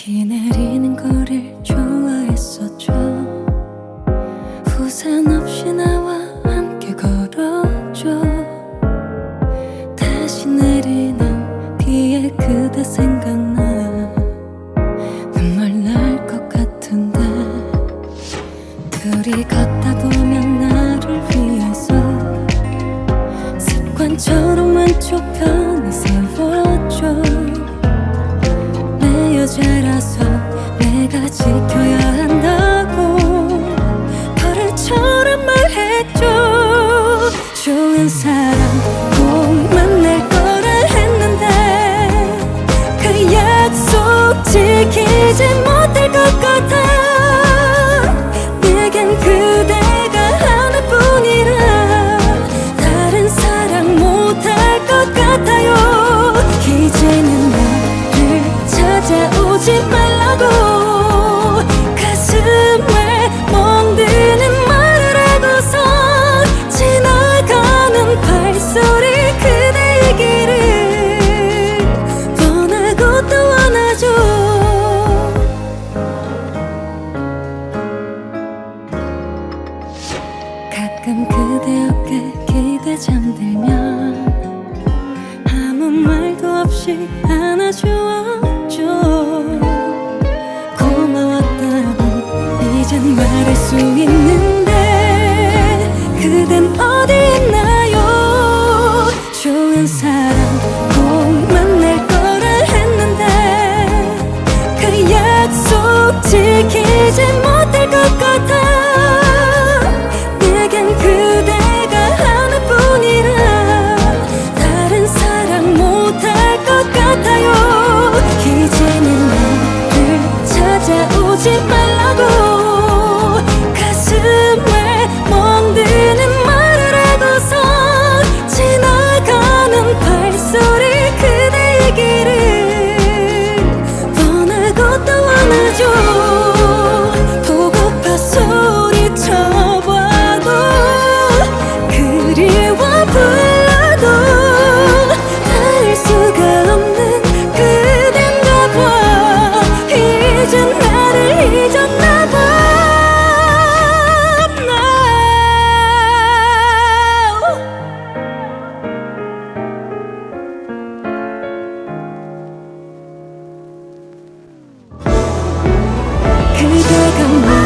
기내리는 거를 좋아했었죠. 우산 없이 나와 함께 걸어줘 다시 내리는 비에 그대 생각나. 눈물 날 것 같은데. 둘이 걷다 보면 나를 위해서 습관처럼 왼쪽 편 했죠 좋은 사람. 가끔 그대 어깨 기대 잠들면 아무 말도 없이 안아주어줘 고마웠다고 이젠 말할 수 있는데 그댄 어디 있나요? 좋은 사람 꼭 만날 거라 했는데 그 약속 지키지 못 就。 그대가 뭐